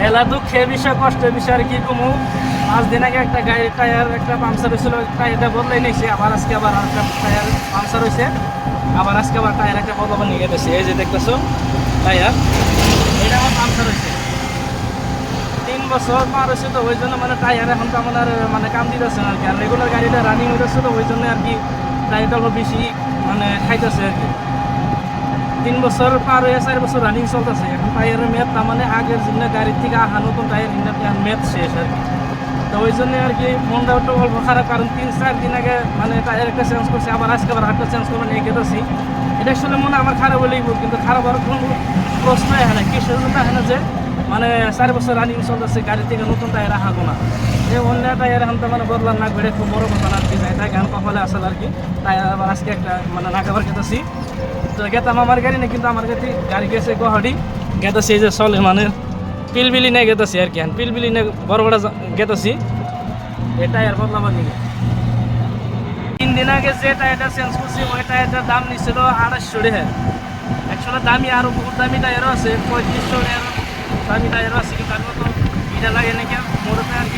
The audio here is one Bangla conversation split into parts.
মেলা দুঃখে, বিষয় কষ্টের বিষয় আর কি কমু? পাঁচ দিন আগে একটা গাড়ির টায়ার, একটা পাংচার হয়েছিল, টায়ারটা বদলাই নিয়েছে। আবার আজকে আবার একটা টায়ার পাংচার হয়েছে। আবার আজকে আবার টায়ার একটা বদলাবার নিয়ে গেছে। এই যে দেখতেছো, টায়ার। এটা আমার পাংচার হয়েছে। তিন বছর পার হয়েছে তো, ওই জন্য মানে টায়ার এখন তো আমার মানে কাম দিতেছে আর কি। আর রেগুলার গাড়িটা রানিং হইতেছে তো, ওই জন্য আর কি টায়ারটা অল্প বেশি মানে খাইতেছে আর কি। তিন বছর পার হয়ে চার বছর রানিং চলতেছে। এখন টায়ারের মেয়াদ তার মানে আগের জন্য গাড়ির থেকে আহা নতুন টায়ার হিন্দার মেয়াদ শেষ আর কি। তো ওই জন্য আর কি মনটা একটু অল্প খারাপ কারণ তিন চার দিন আগে মানে টায়ার একটা চেঞ্জ করছে আবার আজকে আবার আরেকটা চেঞ্জ করব নিয়ে গেতেছি। এটা আসলে মনে আমার খারাপ হোক, কিন্তু খারাপ হওয়ার কোনো প্রশ্নই হয় না। কিসের জন্য হয় না যে মানে চার বছর রানিং চলতেছে গাড়ি থেকে নতুন টায়ার আহাবো না। এই অন্য টায়ার এখন তো মানে বদলার না বেড়ে খুব বড় কথা না আর কি যাই তাই গান কপালে আসলে আর কি। টায়ার আবার আজকে একটা মানে নাগাবার গেতেছি তো গেতাম আমার গাড়ি না, কিন্তু আমার গাড়ি গাড়ি গেছে গুয়াহাটি। গেতেছি এই যে চলে মানে পিলবিলি নিয়ে গেতেছি আর কি পিলবিলি নিয়ে বড় বড় গেতেছি। এই টায়ার বদলাবার নিয়ে তিন দিন আগে যে টায়ারটা চেঞ্জ করছি, ওই টায়ারটার দাম নিছিল আড়াইশো টাকা একশোটা দামি আরও বহুত দামি টায়ারও আছে, পঁয়ত্রিশশো দামি টায়ারও আছে, কিন্তু আমি তো এটা লাগে নাকি? মোটরতে আর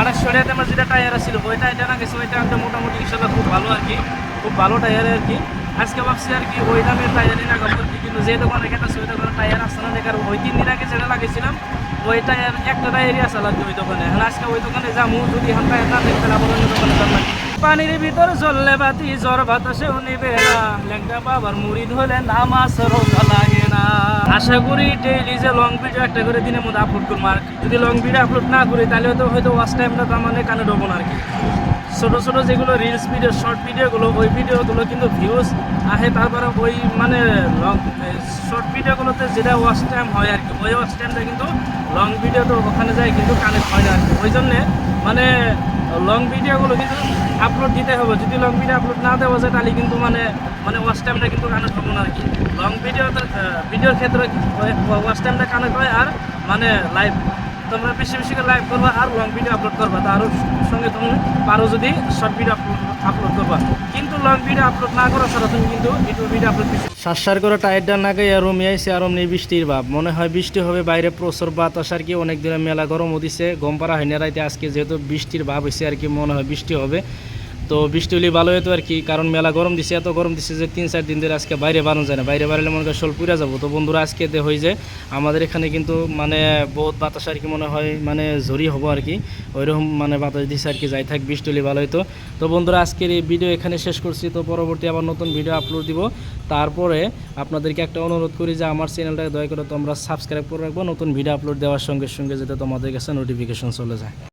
আড়াইশো টাকাতে আমার যেটা টায়ার ছিল ওইটা এটা না গেছে, ওই টায়ারটা মোটামুটি ইনশাল্লাহ খুব ভালো আর কি, খুব ভালো টায়ার আর কি আজকে ভাবছি আর কি, ওই দামের টায়ারই না আর কি কিন্তু যে দোকানে গেছে, ওই দোকানে টায়ার আসছে না দেখার ওই তিন দিন আগে যেটা লাগিয়েছিলাম, ওই টায়ার একটা টায়ারই আসা লাগবে ওই দোকানে আজকে ওই দোকানে যাব যদি এখন টায়ার না দেখতে আবার অন্য দোকানে যাব। পানির ভিতর চললে বাতি, জ্বর বাতাসেও নিবে না। লেঙ্গা বাবার মুড়ি ধরলে নামাজ রোজা লাগে না। আশা করি ডেইলি যে লং ভিডিও একটা করে দিনের মধ্যে আপলোড করব আর। যদি লং ভিডিও আপলোড না করি, তাহলে হয়তো হয়তো ওয়াচ টাইমটা তার মানে কানে ঢোবো না আর কি। ছোটো ছোটো যেগুলো রিলস ভিডিও শর্ট ভিডিওগুলো ওই ভিডিওগুলো কিন্তু ভিউজ আহে তারপরে ওই মানে লং শর্ট ভিডিওগুলোতে যেটা ওয়াচ টাইম হয় আর কি, ওই ওয়াচ টাইমটা কিন্তু লং ভিডিও তো ওখানে যায় কিন্তু কানেক্ট হয় না আর কি। ওই জন্যে মানে লং ভিডিওগুলো কিন্তু আপলোড দিতে হবে। যদি লং ভিডিও আপলোড না দেওয়া যায়, তাহলে কিন্তু মানে মানে ওয়াচ টাইমটা কিন্তু কানেক্ট হবে না আর কি। লং ভিডিও ভিডিওর ক্ষেত্রে ওয়াচ টাইমটা কানেক্ট হয় আর মানে লাইভ তোমরা বেশি বেশি করে লাইভ করবা আর লং ভিডিও আপলোড করবা। তারও সঙ্গে তুমি পারো যদি শর্ট ভিডিও আপলোড করবা। কিন্তু লং ভিডিও আপলোড না করা ছাড়া তুমি কিন্তু ইউটিউব ভিডিও আপলোড সার করে টায়ারটা না গিয়ে আরম আইসে আরম নেই বৃষ্টির ভাব। মনে হয় বৃষ্টি হবে, বাইরে প্রচুর বাতাস আর কি, অনেক দিনের মেলা গরম উদিছে গম পারা হয় না রাইতে। আজকে যেহেতু বৃষ্টির ভাব হয়েছে আর কি, মনে হয় বৃষ্টি হবে। তো বৃষ্টি হলে ভালো হতো আর কি, কারণ মেলা গরম দিছে, এত গরম দিছে যে তিন চার দিন ধরে আজকে বাইরে বানানো যায় না। বাইরে বাড়ালে মনে হয় শোল পুরা যাব। তো বন্ধুরা, আজকে দে হয়ে যায় আমাদের এখানে কিন্তু মানে বহুত বাতাস আর কি মনে হয় মানে ঝরি হব আর কি। ওইরকম মানে বাতাস দিছে আর কি, যাই থাক, বৃষ্টি হলে ভালো হতো তো বন্ধুরা, আজকের এই ভিডিও এখানে শেষ করছি। তো পরবর্তী আবার নতুন ভিডিও আপলোড দিব। তারপরে আপনাদেরকে একটা অনুরোধ করি যে আমার চ্যানেলটাকে দয়া করে তোমরা সাবস্ক্রাইব করে রাখব। নতুন ভিডিও আপলোড দেওয়ার সঙ্গে সঙ্গে যাতে তোমাদের কাছে নোটিফিকেশন চলে যায়।